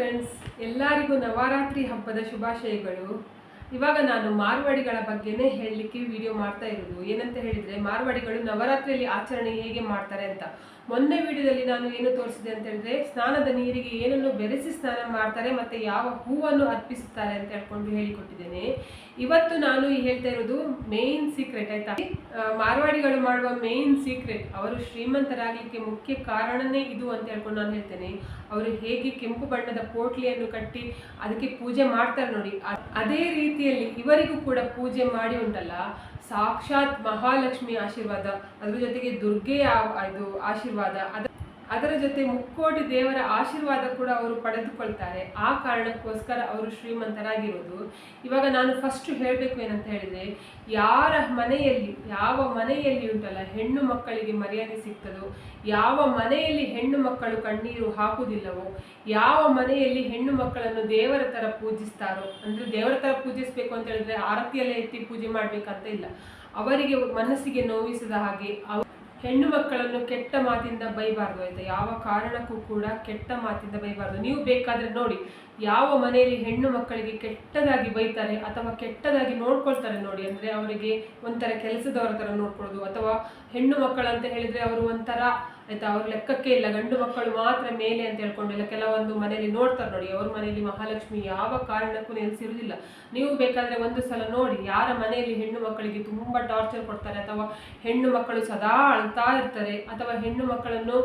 Friends ಎಲ್ಲರಿಗೂ ನವರಾತ್ರಿ ಹಬ್ಬದ ಶುಭಾಶಯಗಳು. ಇವಾಗ ನಾನು ಮಾರ್ವಾಡಿಗಳ ಬಗ್ಗೆನೇ ಹೇಳಲಿಕ್ಕೆ ವಿಡಿಯೋ ಮಾಡ್ತಾ ಇರೋದು. ಏನಂತ ಹೇಳಿದ್ರೆ ಮಾರ್ವಾಡಿಗಳು ನವರಾತ್ರಿಯಲ್ಲಿ ಆಚರಣೆ ಹೇಗೆ ಮಾಡ್ತಾರೆ ಅಂತ. ಮೊನ್ನೆ ವಿಡಿಯೋದಲ್ಲಿ ನಾನು ಏನು ತೋರಿಸಿದೆ ಅಂತ ಹೇಳಿದ್ರೆ, ಸ್ನಾನದ ನೀರಿಗೆ ಏನನ್ನು ಬೆರೆಸಿ ಸ್ನಾನ ಮಾಡ್ತಾರೆ ಮತ್ತೆ ಯಾವ ಹೂವನ್ನು ಅರ್ಪಿಸುತ್ತಾರೆ ಅಂತ ಹೇಳ್ಕೊಂಡು ಹೇಳಿಕೊಟ್ಟಿದ್ದೇನೆ. ಇವತ್ತು ನಾನು ಈ ಹೇಳ್ತಾ ಇರೋದು ಮೇನ್ ಸೀಕ್ರೆಟ್ ಆಯ್ತಾ? ಮಾರವಾಡಿಗಳು ಮಾಡುವ ಮೇನ್ ಸೀಕ್ರೆಟ್ ಅವರು ಶ್ರೀಮಂತರಾಗಲಿಕ್ಕೆ ಮುಖ್ಯ ಕಾರಣನೇ ಇದು ಅಂತ ಹೇಳ್ಕೊಂಡು ನಾನು ಹೇಳ್ತೇನೆ. ಅವರು ಹೇಗೆ ಕೆಂಪು ಬಣ್ಣದ ಪೋಟ್ಲಿಯನ್ನು ಕಟ್ಟಿ ಅದಕ್ಕೆ ಪೂಜೆ ಮಾಡ್ತಾರೆ ನೋಡಿ. ಅದೇ ರೀತಿಯಲ್ಲಿ ಇವರಿಗೂ ಕೂಡ ಪೂಜೆ ಮಾಡಿ ಉಂಟಲ್ಲ ಸಾಕ್ಷಾತ್ ಮಹಾಲಕ್ಷ್ಮಿ ಆಶೀರ್ವಾದ. ಅದ್ರ ಜೊತೆಗೆ ದುರ್ಗೆಯ ಆ- ಇದು ಆಶೀರ್ವಾದ. ಅದ ಅದರ ಜೊತೆ ಮುಕ್ಕೋಟಿ ದೇವರ ಆಶೀರ್ವಾದ ಕೂಡ ಅವರು ಪಡೆದುಕೊಳ್ತಾರೆ. ಆ ಕಾರಣಕ್ಕೋಸ್ಕರ ಅವರು ಶ್ರೀಮಂತರಾಗಿರೋದು. ಇವಾಗ ನಾನು ಫಸ್ಟ್ ಹೇಳಬೇಕು ಏನಂತ ಹೇಳಿದ್ರೆ, ಯಾರ ಮನೆಯಲ್ಲಿ, ಯಾವ ಮನೆಯಲ್ಲಿ ಉಂಟಲ್ಲ, ಹೆಣ್ಣು ಮಕ್ಕಳಿಗೆ ಮರ್ಯಾದೆ ಸಿಗ್ತದೋ, ಯಾವ ಮನೆಯಲ್ಲಿ ಹೆಣ್ಣು ಮಕ್ಕಳು ಕಣ್ಣೀರು ಹಾಕುವುದಿಲ್ಲವೋ, ಯಾವ ಮನೆಯಲ್ಲಿ ಹೆಣ್ಣು ಮಕ್ಕಳನ್ನು ದೇವರ ಥರ ಪೂಜಿಸ್ತಾರೋ, ಅಂದ್ರೆ ದೇವರ ಥರ ಪೂಜಿಸಬೇಕು ಅಂತ ಹೇಳಿದ್ರೆ ಆರತಿಯಲ್ಲೇ ಎತ್ತಿ ಪೂಜೆ ಮಾಡಬೇಕಂತ ಇಲ್ಲ. ಅವರಿಗೆ ಮನಸ್ಸಿಗೆ ನೋವಿಸದ ಹಾಗೆ ಹೆಣ್ಣು ಮಕ್ಕಳನ್ನು ಕೆಟ್ಟ ಮಾತಿಂದ ಬೈಬಾರ್ದು ಆಯ್ತಾ? ಯಾವ ಕಾರಣಕ್ಕೂ ಕೂಡ ಕೆಟ್ಟ ಮಾತಿಂದ ಬೈಬಾರ್ದು. ನೀವು ಬೇಕಾದ್ರೆ ನೋಡಿ, ಯಾವ ಮನೆಯಲ್ಲಿ ಹೆಣ್ಣು ಮಕ್ಕಳಿಗೆ ಕೆಟ್ಟದಾಗಿ ಬೈತಾರೆ ಅಥವಾ ಕೆಟ್ಟದಾಗಿ ನೋಡ್ಕೊಳ್ತಾರೆ ನೋಡಿ, ಅಂದ್ರೆ ಅವರಿಗೆ ಒಂಥರ ಕೆಲಸದವರ ಥರ ನೋಡ್ಕೊಳ್ಳೋದು, ಅಥವಾ ಹೆಣ್ಣು ಮಕ್ಕಳಂತ ಹೇಳಿದ್ರೆ ಅವರು ಒಂಥರ ಆಯ್ತಾ? ಅವ್ರ ಲೆಕ್ಕಕ್ಕೆ ಇಲ್ಲ. ಗಂಡು ಮಕ್ಕಳು ಮಾತ್ರ ಮೇಲೆ ಅಂತ ಹೇಳ್ಕೊಂಡು ಇಲ್ಲ. ಕೆಲವೊಂದು ಮನೆಯಲ್ಲಿ ನೋಡ್ತಾರೆ ನೋಡಿ. ಅವ್ರ ಮನೆಯಲ್ಲಿ ಮಹಾಲಕ್ಷ್ಮಿ ಯಾವ ಕಾರಣಕ್ಕೂ ನೆಲೆಸಿರುವುದಿಲ್ಲ. ನೀವು ಬೇಕಾದ್ರೆ ಒಂದು ಸಲ ನೋಡಿ. ಯಾರ ಮನೆಯಲ್ಲಿ ಹೆಣ್ಣು ಮಕ್ಕಳಿಗೆ ತುಂಬಾ ಟಾರ್ಚರ್ ಕೊಡ್ತಾರೆ ಅಥವಾ ಹೆಣ್ಣು ಮಕ್ಕಳು ಸದಾ ಅಳ್ತಾ ಇರ್ತಾರೆ ಅಥವಾ ಹೆಣ್ಣು ಮಕ್ಕಳನ್ನು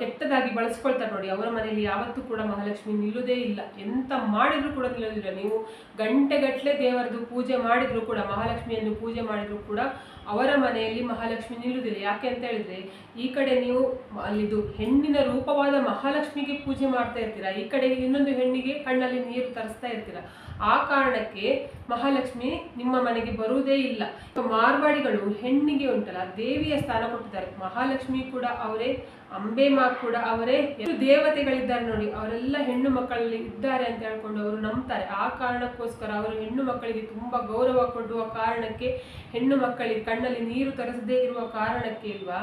ಕೆಟ್ಟದಾಗಿ ಬಳಸ್ಕೊಳ್ತಾರೆ ನೋಡಿ. ಅವರ ಮನೆಯಲ್ಲಿ ಯಾವತ್ತೂ ಕೂಡ ಮಹಾಲಕ್ಷ್ಮಿ ನಿಲ್ಲುವುದೇ ಇಲ್ಲ. ಎಂತ ಮಾಡಿದರೂ ಕೂಡ ನಿಲ್ಲೋದಿಲ್ಲ ನೀವು ಗಂಟೆಗಟ್ಟಲೆ ದೇವರದು ಪೂಜೆ ಮಾಡಿದರೂ ಕೂಡ, ಮಹಾಲಕ್ಷ್ಮಿಯನ್ನು ಪೂಜೆ ಮಾಡಿದರೂ ಕೂಡ ಅವರ ಮನೆಯಲ್ಲಿ ಮಹಾಲಕ್ಷ್ಮಿ ನಿಲ್ಲುವುದಿಲ್ಲ. ಯಾಕೆ ಅಂತ ಹೇಳಿದ್ರೆ, ಈ ಕಡೆ ನೀವು ಅಲ್ಲಿದು ಹೆಣ್ಣಿನ ರೂಪವಾದ ಮಹಾಲಕ್ಷ್ಮಿಗೆ ಪೂಜೆ ಮಾಡ್ತಾ ಇರ್ತೀರಾ? ಈ ಕಡೆ ಇನ್ನೊಂದು ಹೆಣ್ಣಿಗೆ ಕಣ್ಣಲ್ಲಿ ನೀರು ತರಿಸ್ತಾ ಇರ್ತೀರಾ? ಆ ಕಾರಣಕ್ಕೆ ಮಹಾಲಕ್ಷ್ಮಿ ನಿಮ್ಮ ಮನೆಗೆ ಬರುವುದೇ ಇಲ್ಲ. ಮಾರ್ವಾಡಿಗಳು ಹೆಣ್ಣಿಗೆ ಉಂಟಲ್ಲ, ದೇವಿಯ ಸ್ಥಾನ ಕೊಟ್ಟಿದ್ದಾರೆ. ಮಹಾಲಕ್ಷ್ಮಿ ಕೂಡ ಅವರೇ ಅಂಬೆ ಮಾ ಕೂಡ ಅವರೇ. ಎಷ್ಟು ದೇವತೆಗಳಿದ್ದಾರೆ ನೋಡಿ, ಅವರೆಲ್ಲ ಹೆಣ್ಣು ಮಕ್ಕಳಲ್ಲಿ ಇದ್ದಾರೆ ಅಂತ ಹೇಳ್ಕೊಂಡು ಅವರು ನಂಬ್ತಾರೆ. ಆ ಕಾರಣಕ್ಕೋಸ್ಕರ ಅವರು ಹೆಣ್ಣು ಮಕ್ಕಳಿಗೆ ತುಂಬಾ ಗೌರವ ಕೊಡುವ ಕಾರಣಕ್ಕೆ ಹೆಣ್ಣು ಮಕ್ಕಳಿಗೆ ಕಣ್ಣಲ್ಲಿ ನೀರು ತರಿಸದೇ ಇರುವ ಕಾರಣಕ್ಕೆ ಇಲ್ವಾ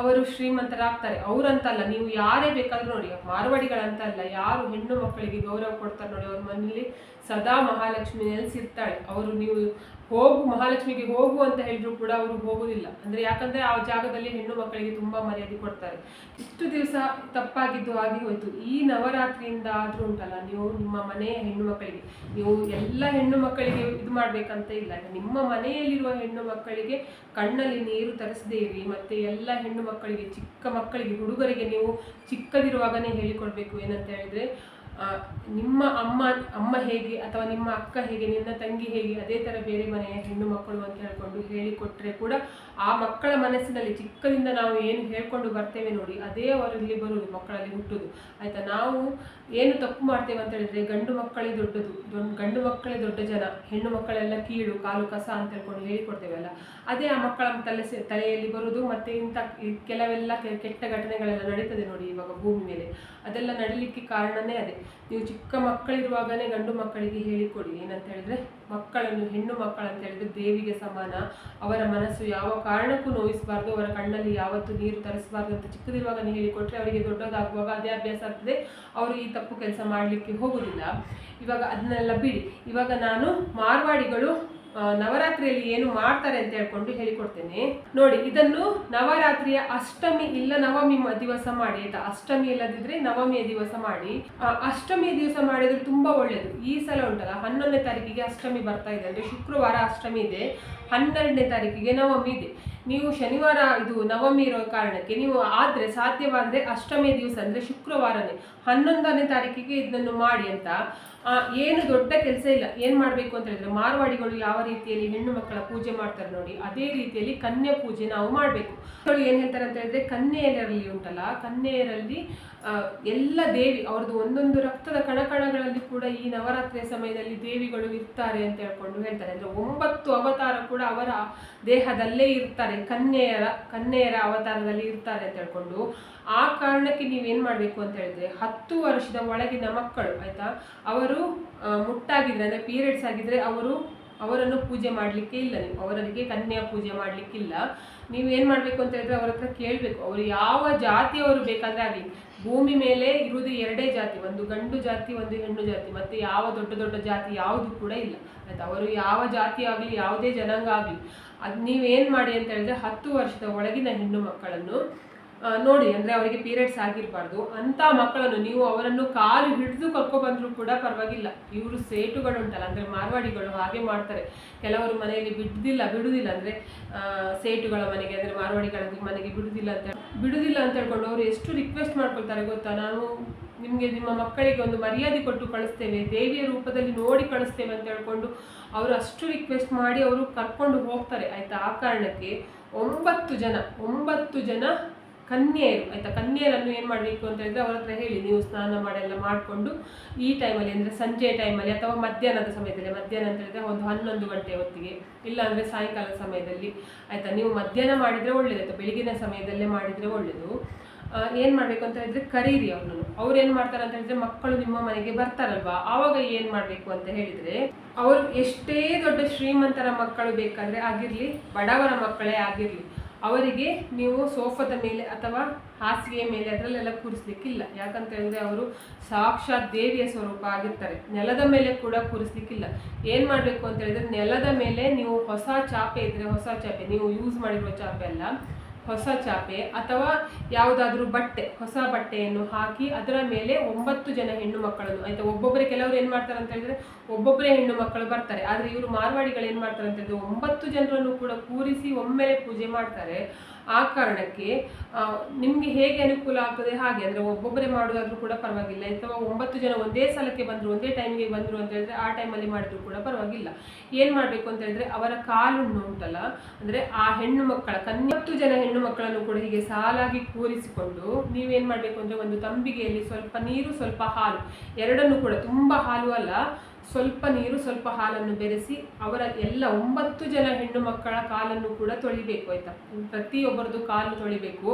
ಅವರು ಶ್ರೀಮಂತರಾಗ್ತಾರೆ. ಅವರಂತಲ್ಲ, ನೀವು ಯಾರೇ ಬೇಕಾದ್ರೂ ನೋಡಿ, ಮಾರ್ವಾಡಿಗಳಂತಲ್ಲ, ಯಾರು ಹೆಣ್ಣು ಮಕ್ಕಳಿಗೆ ಗೌರವ ಕೊಡ್ತಾರೆ ನೋಡಿ, ಅವ್ರ ಮನೆಯಲ್ಲಿ ಸದಾ ಮಹಾಲಕ್ಷ್ಮಿ ನೆಲೆಸಿರ್ತಾಳೆ. ಅವರು ನೀವು ಹೋಗು, ಮಹಾಲಕ್ಷ್ಮಿಗೆ ಹೋಗು ಅಂತ ಹೇಳಿದ್ರು ಕೂಡ ಅವರು ಹೋಗುದಿಲ್ಲ. ಅಂದ್ರೆ ಯಾಕಂದ್ರೆ ಆ ಜಾಗದಲ್ಲಿ ಹೆಣ್ಣು ಮಕ್ಕಳಿಗೆ ತುಂಬಾ ಮರ್ಯಾದೆ ಕೊಡ್ತಾರೆ. ಇಷ್ಟು ದಿವಸ ತಪ್ಪಾಗಿದ್ದು ಆಗಿ ಹೋಯ್ತು. ಈ ನವರಾತ್ರಿಯಿಂದ ಆದ್ರೂ ಉಂಟಲ್ಲ, ನೀವು ನಿಮ್ಮ ಮನೆಯ ಹೆಣ್ಣು ಮಕ್ಕಳಿಗೆ, ನೀವು ಎಲ್ಲ ಹೆಣ್ಣು ಮಕ್ಕಳಿಗೆ ಇದು ಮಾಡ್ಬೇಕಂತ ಇಲ್ಲ. ನಿಮ್ಮ ಮನೆಯಲ್ಲಿರುವ ಹೆಣ್ಣು ಮಕ್ಕಳಿಗೆ ಕಣ್ಣಲ್ಲಿ ನೀರು ತರಿಸದೇ ಮತ್ತೆ ಎಲ್ಲ ಹೆಣ್ಣು ಮಕ್ಕಳಿಗೆ, ಚಿಕ್ಕ ಮಕ್ಕಳಿಗೆ, ಹುಡುಗರಿಗೆ ನೀವು ಚಿಕ್ಕದಿರುವಾಗನೇ ಹೇಳಿಕೊಡ್ಬೇಕು ಏನಂತ ಹೇಳಿದ್ರೆ ನಿಮ್ಮ ಅಮ್ಮ ಅಮ್ಮ ಹೇಗೆ ಅಥವಾ ನಿಮ್ಮ ಅಕ್ಕ ಹೇಗೆ, ನಿನ್ನ ತಂಗಿ ಹೇಗೆ ಅದೇ ಥರ ಬೇರೆ ಮನೆಯ ಹೆಣ್ಣು ಮಕ್ಕಳು ಅಂತ ಹೇಳ್ಕೊಂಡು ಹೇಳಿಕೊಟ್ರೆ ಕೂಡ ಆ ಮಕ್ಕಳ ಮನಸ್ಸಿನಲ್ಲಿ ಚಿಕ್ಕದಿಂದ ನಾವು ಏನು ಹೇಳ್ಕೊಂಡು ಬರ್ತೇವೆ ನೋಡಿ, ಅದೇ ಅವರಲ್ಲಿ ಬರುವುದು, ಮಕ್ಕಳಲ್ಲಿ ಹುಟ್ಟುದು ಆಯ್ತಾ? ನಾವು ಏನು ತಪ್ಪು ಮಾಡ್ತೇವೆ ಅಂತ ಹೇಳಿದ್ರೆ ಗಂಡು ಮಕ್ಕಳೇ ದೊಡ್ಡದು ದೊಡ್ಡ ಗಂಡು ಮಕ್ಕಳೇ ದೊಡ್ಡ ಜನ, ಹೆಣ್ಣು ಮಕ್ಕಳೆಲ್ಲ ಕೀಳು, ಕಾಲು ಕಸ ಅಂತ ಹೇಳ್ಕೊಂಡು ಹೇಳಿಕೊಡ್ತೇವಲ್ಲ ಅದೇ ಆ ಮಕ್ಕಳ ತಲೆ ತಲೆಯಲ್ಲಿ ಬರುವುದು ಮತ್ತೆ ಇಂಥ ಕೆಲವೆಲ್ಲ ಕೆಟ್ಟ ಘಟನೆಗಳೆಲ್ಲ ನಡೀತದೆ ನೋಡಿ ಇವಾಗ ಭೂಮಿ ಮೇಲೆ. ಅದೆಲ್ಲ ನಡೀಲಿಕ್ಕೆ ಕಾರಣನೇ ಅದೇ. ನೀವು ಚಿಕ್ಕ ಮಕ್ಕಳಿರುವಾಗಲೇ ಗಂಡು ಮಕ್ಕಳಿಗೆ ಹೇಳಿಕೊಡಿ. ಏನಂತ ಹೇಳಿದ್ರೆ ಮಕ್ಕಳನ್ನು ಹೆಣ್ಣು ಮಕ್ಕಳಂತ ಹೇಳಿದ್ರೆ ದೇವಿಗೆ ಸಮಾನ. ಅವರ ಮನಸ್ಸು ಯಾವ ಕಾರಣಕ್ಕೂ ನೋಯಿಸಬಾರ್ದು. ಅವರ ಕಣ್ಣಲ್ಲಿ ಯಾವತ್ತೂ ನೀರು ತರಿಸಬಾರ್ದು ಅಂತ ಚಿಕ್ಕದಿರುವಾಗನೇ ಹೇಳಿಕೊಟ್ರೆ ಅವರಿಗೆ ದೊಡ್ಡದಾಗುವಾಗ ಅದೇ ಅಭ್ಯಾಸ ಆಗ್ತದೆ. ಅವರು ಈ ತಪ್ಪು ಕೆಲಸ ಮಾಡಲಿಕ್ಕೆ ಹೋಗುದಿಲ್ಲ ಇವಾಗ ಅದನ್ನೆಲ್ಲ ಬಿಡಿ. ಇವಾಗ ನಾನು ಮಾರ್ವಾಡಿಗಳು ನವರಾತ್ರಿಯಲ್ಲಿ ಏನು ಮಾಡ್ತಾರೆ ಅಂತ ಹೇಳ್ಕೊಂಡು ಹೇಳಿಕೊಡ್ತೇನೆ. ನೋಡಿ ಇದನ್ನು ನವರಾತ್ರಿಯ ಅಷ್ಟಮಿ ಇಲ್ಲ ನವಮಿ ದಿವಸ ಮಾಡಿ ಆಯ್ತಾ? ಅಷ್ಟಮಿ ಇಲ್ಲದಿದ್ರೆ ನವಮಿಯ ದಿವಸ ಮಾಡಿ. ಆ, ಅಷ್ಟಮಿಯ ದಿವಸ ಮಾಡಿದ್ರೆ ತುಂಬಾ ಒಳ್ಳೆಯದು ಈ ಸಲ ಉಂಟಲ್ಲ ಹನ್ನೊಂದನೇ ತಾರೀಕಿಗೆ ಅಷ್ಟಮಿ ಬರ್ತಾ ಇದೆ. ಅಂದರೆ ಶುಕ್ರವಾರ ಅಷ್ಟಮಿ ಇದೆ. ಹನ್ನೆರಡನೇ ತಾರೀಕಿಗೆ ನವಮಿ ಇದೆ. ನೀವು ಶನಿವಾರ ಇದು ನವಮಿ ಇರೋ ಕಾರಣಕ್ಕೆ ನೀವು ಆದ್ರೆ ಸಾಧ್ಯವಾದ್ರೆ ಅಷ್ಟಮಿ ದಿವಸ ಅಂದ್ರೆ ಶುಕ್ರವಾರನೇ, ಹನ್ನೊಂದನೇ ತಾರೀಕಿಗೆ ಇದನ್ನು ಮಾಡಿ ಅಂತ. ಏನು ದೊಡ್ಡ ಕೆಲಸ ಇಲ್ಲ. ಏನು ಮಾಡಬೇಕು ಅಂತ ಹೇಳಿದ್ರೆ ಮಾರ್ವಾಡಿಗಳು ಯಾವ ರೀತಿಯಲ್ಲಿ ಹೆಣ್ಣು ಮಕ್ಕಳ ಪೂಜೆ ಮಾಡ್ತಾರೆ ನೋಡಿ, ಅದೇ ರೀತಿಯಲ್ಲಿ ಕನ್ಯಾ ಪೂಜೆ ನಾವು ಮಾಡಬೇಕು. ಅವ್ರು ಏನು ಹೇಳ್ತಾರೆ ಅಂತ ಹೇಳಿದ್ರೆ ಕನ್ಯೆಯರಲ್ಲಿ ಉಂಟಲ್ಲ, ಕನ್ಯೆಯರಲ್ಲಿ ಎಲ್ಲ ದೇವಿ, ಅವ್ರದ್ದು ಒಂದೊಂದು ರಕ್ತದ ಕಣಕಣಗಳಲ್ಲಿ ಕೂಡ ಈ ನವರಾತ್ರಿಯ ಸಮಯದಲ್ಲಿ ದೇವಿಗಳು ಇರ್ತಾರೆ ಅಂತ ಹೇಳ್ಕೊಂಡು ಹೇಳ್ತಾರೆ. ಅಂದ್ರೆ ಒಂಬತ್ತು ಅವತಾರ ಕೂಡ ಅವರ ದೇಹದಲ್ಲೇ ಇರ್ತಾರೆ. ಕನ್ಯೆಯರ ಕನ್ಯೆಯರ ಅವತಾರದಲ್ಲಿ ಇರ್ತಾರೆ ಅಂತ ಹೇಳ್ಕೊಂಡು ಆ ಕಾರಣಕ್ಕೆ ನೀವೇನು ಮಾಡ್ಬೇಕು ಅಂತ ಹೇಳಿದ್ರೆ ಹತ್ತು ವರ್ಷದ ಒಳಗಿನ ಮಕ್ಕಳು, ಆಯ್ತಾ? ಅವರು ಮುಟ್ಟಾಗಿದ್ರೆ, ಅಂದ್ರೆ ಪೀರಿಯಡ್ಸ್ ಆಗಿದ್ರೆ ಅವರು ಅವರನ್ನು ಪೂಜೆ ಮಾಡಲಿಕ್ಕೆ ಇಲ್ಲ ನೀವು. ಅವರಿಗೆ ಕನ್ಯಾ ಪೂಜೆ ಮಾಡಲಿಕ್ಕಿಲ್ಲ. ನೀವು ಏನು ಮಾಡಬೇಕು ಅಂತ ಹೇಳಿದ್ರೆ ಅವ್ರ ಹತ್ರ ಕೇಳಬೇಕು. ಅವರು ಯಾವ ಜಾತಿಯವರು ಬೇಕಾದರೆ ಆಗಲಿ, ಭೂಮಿ ಮೇಲೆ ಇರುವುದು ಎರಡೇ ಜಾತಿ, ಒಂದು ಗಂಡು ಜಾತಿ, ಒಂದು ಹೆಣ್ಣು ಜಾತಿ. ಮತ್ತೆ ಯಾವ ದೊಡ್ಡ ದೊಡ್ಡ ಜಾತಿ ಯಾವುದು ಕೂಡ ಇಲ್ಲ. ಆಯ್ತು ಅವರು ಯಾವ ಜಾತಿ ಆಗಲಿ, ಯಾವುದೇ ಜನಾಂಗ ಆಗಲಿ, ಅದು ನೀವೇನು ಮಾಡಿ ಅಂತ ಹೇಳಿದ್ರೆ ಹತ್ತು ವರ್ಷದ ಒಳಗಿನ ಹೆಣ್ಣು ಮಕ್ಕಳನ್ನು ನೋಡಿ, ಅಂದರೆ ಅವರಿಗೆ ಪೀರಿಯಡ್ಸ್ ಆಗಿರಬಾರ್ದು. ಅಂಥ ಮಕ್ಕಳನ್ನು ನೀವು ಅವರನ್ನು ಕಾಲು ಹಿಡಿದು ಕರ್ಕೊಬಂದರೂ ಕೂಡ ಪರವಾಗಿಲ್ಲ. ಇವರು ಸೇಟುಗಳು ಉಂಟಲ್ಲ ಅಂದರೆ ಮಾರ್ವಾಡಿಗಳು ಹಾಗೆ ಮಾಡ್ತಾರೆ. ಕೆಲವರು ಮನೆಯಲ್ಲಿ ಬಿಡುದಿಲ್ಲ ಬಿಡುವುದಿಲ್ಲ ಅಂದರೆ ಸೇಟುಗಳ ಮನೆಗೆ, ಅಂದರೆ ಮಾರ್ವಾಡಿಗಳ ಮನೆಗೆ ಬಿಡುದಿಲ್ಲ ಅಂತ ಬಿಡುದಿಲ್ಲ ಅಂತ ಹೇಳ್ಕೊಂಡು ಅವರು ಎಷ್ಟು ರಿಕ್ವೆಸ್ಟ್ ಮಾಡ್ಕೊಳ್ತಾರೆ ಗೊತ್ತಾ? ನಾನು ನಿಮಗೆ, ನಿಮ್ಮ ಮಕ್ಕಳಿಗೆ ಒಂದು ಮರ್ಯಾದೆ ಕೊಟ್ಟು ಕಳಿಸ್ತೇವೆ ದೇವಿಯ ರೂಪದಲ್ಲಿ ನೋಡಿ ಕಳಿಸ್ತೇವೆ ಅಂತ ಹೇಳ್ಕೊಂಡು ಅವರು ಅಷ್ಟು ರಿಕ್ವೆಸ್ಟ್ ಮಾಡಿ ಅವರು ಕರ್ಕೊಂಡು ಹೋಗ್ತಾರೆ. ಆಯ್ತಾ? ಆ ಕಾರಣಕ್ಕೆ ಒಂಬತ್ತು ಜನ ಒಂಬತ್ತು ಜನ ಕನ್ಯೆಯರು ಆಯಿತಾ? ಕನ್ಯೆಯರನ್ನು ಏನು ಮಾಡಬೇಕು ಅಂತ ಹೇಳಿದ್ರೆ ಅವ್ರ ಹತ್ರ ಹೇಳಿ, ನೀವು ಸ್ನಾನ ಮಾಡೆಲ್ಲ ಮಾಡಿಕೊಂಡು ಈ ಟೈಮಲ್ಲಿ ಅಂದರೆ ಸಂಜೆ ಟೈಮಲ್ಲಿ ಅಥವಾ ಮಧ್ಯಾಹ್ನದ ಸಮಯದಲ್ಲಿ, ಮಧ್ಯಾಹ್ನ ಅಂತ ಹೇಳಿದ್ರೆ ಒಂದು ಹನ್ನೊಂದು ಗಂಟೆ ಹೊತ್ತಿಗೆ ಇಲ್ಲ ಅಂದ್ರೆ ಸಾಯಂಕಾಲದ ಸಮಯದಲ್ಲಿ, ಆಯಿತಾ? ನೀವು ಮಧ್ಯಾಹ್ನ ಮಾಡಿದರೆ ಒಳ್ಳೇದಾಯ್ತು ಬೆಳಗಿನ ಸಮಯದಲ್ಲೇ ಮಾಡಿದರೆ ಒಳ್ಳೆಯದು ಏನು ಮಾಡಬೇಕು ಅಂತ ಹೇಳಿದ್ರೆ ಕರೀರಿ ಅವ್ರನ್ನು. ಅವ್ರು ಏನು ಮಾಡ್ತಾರೆ ಅಂತ ಹೇಳಿದ್ರೆ ಮಕ್ಕಳು ನಿಮ್ಮ ಮನೆಗೆ ಬರ್ತಾರಲ್ವಾ? ಆವಾಗ ಏನು ಮಾಡಬೇಕು ಅಂತ ಹೇಳಿದರೆ ಅವರು ಎಷ್ಟೇ ದೊಡ್ಡ ಶ್ರೀಮಂತರ ಮಕ್ಕಳು ಬೇಕಾದರೆ ಆಗಿರಲಿ, ಬಡವರ ಮಕ್ಕಳೇ ಆಗಿರಲಿ ಅವರಿಗೆ ನೀವು ಸೋಫಾದ ಮೇಲೆ ಅಥವಾ ಹಾಸಿಗೆಯ ಮೇಲೆ ಅದರಲ್ಲೆಲ್ಲ ಕೂರಿಸ್ಲಿಕ್ಕಿಲ್ಲ. ಯಾಕಂತ ಹೇಳಿದ್ರೆ ಅವರು ಸಾಕ್ಷಾತ್ ದೇವಿಯ ಸ್ವರೂಪ ಆಗಿರ್ತಾರೆ. ನೆಲದ ಮೇಲೆ ಕೂಡ ಕೂರಿಸ್ಲಿಕ್ಕಿಲ್ಲ. ಏನು ಮಾಡಬೇಕು ಅಂತ ಹೇಳಿದ್ರೆ ನೆಲದ ಮೇಲೆ ನೀವು ಹೊಸ ಚಾಪೆ ಇದ್ದರೆ ಹೊಸ ಚಾಪೆ, ನೀವು ಯೂಸ್ ಮಾಡಿರುವ ಚಾಪೆ ಅಲ್ಲ. ಹೊಸ ಚಾಪೆ ಅಥವಾ ಯಾವುದಾದ್ರೂ ಬಟ್ಟೆ, ಹೊಸ ಬಟ್ಟೆಯನ್ನು ಹಾಕಿ ಅದರ ಮೇಲೆ ಒಂಬತ್ತು ಜನ ಹೆಣ್ಣು ಮಕ್ಕಳನ್ನು, ಆಯ್ತಾ ಒಬ್ಬೊಬ್ಬರೇ ಕೆಲವರು ಏನು ಮಾಡ್ತಾರೆ ಅಂತ ಹೇಳಿದ್ರೆ ಒಬ್ಬೊಬ್ಬರೇ ಹೆಣ್ಣು ಮಕ್ಕಳು ಬರ್ತಾರೆ. ಆದರೆ ಇವರು ಮಾರ್ವಾಡಿಗಳು ಏನು ಮಾಡ್ತಾರೆ ಅಂತ ಹೇಳಿದ್ರೆ ಒಂಬತ್ತು ಜನರನ್ನು ಕೂಡ ಕೂರಿಸಿ ಒಮ್ಮೆಲೆ ಪೂಜೆ ಮಾಡ್ತಾರೆ. ಆ ಕಾರಣಕ್ಕೆ ನಿಮಗೆ ಹೇಗೆ ಅನುಕೂಲ ಆಗ್ತದೆ? ಹಾಗೆ, ಅಂದರೆ ಒಬ್ಬೊಬ್ಬರೇ ಮಾಡೋದಾದರೂ ಕೂಡ ಪರವಾಗಿಲ್ಲ. ಅಥವಾ ಒಂಬತ್ತು ಜನ ಒಂದೇ ಸಲಕ್ಕೆ ಬಂದರು, ಒಂದೇ ಟೈಮ್ಗೆ ಬಂದರು ಅಂತ ಹೇಳಿದ್ರೆ ಆ ಟೈಮಲ್ಲಿ ಮಾಡಿದ್ರು ಕೂಡ ಪರವಾಗಿಲ್ಲ. ಏನು ಮಾಡಬೇಕು ಅಂತ ಹೇಳಿದ್ರೆ ಅವರ ಕಾಲುಣ್ಣು ಉಂಟಲ್ಲ? ಅಂದರೆ ಆ ಹೆಣ್ಣು ಮಕ್ಕಳ ಕನ್ನತ್ತು ಜನ ಹೆಣ್ಣು ಮಕ್ಕಳನ್ನು ಕೂಡ ಹೀಗೆ ಸಾಲಾಗಿ ಕೂರಿಸಿಕೊಂಡು ನೀವೇನು ಮಾಡಬೇಕು ಅಂದರೆ ಒಂದು ತಂಬಿಗೆಯಲ್ಲಿ ಸ್ವಲ್ಪ ನೀರು, ಸ್ವಲ್ಪ ಹಾಲು, ಎರಡನ್ನು ಕೂಡ ತುಂಬ ಹಾಲು ಅಲ್ಲ ಸ್ವಲ್ಪ ನೀರು, ಸ್ವಲ್ಪ ಹಾಲನ್ನು ಬೆರೆಸಿ ಅವರ ಎಲ್ಲ ಒಂಬತ್ತು ಜನ ಹೆಣ್ಣು ಮಕ್ಕಳ ಕಾಲನ್ನು ಕೂಡ ತೊಳಿಬೇಕು, ಆಯ್ತಾ? ಪ್ರತಿಯೊಬ್ಬರದ್ದು ಕಾಲು ತೊಳಿಬೇಕು.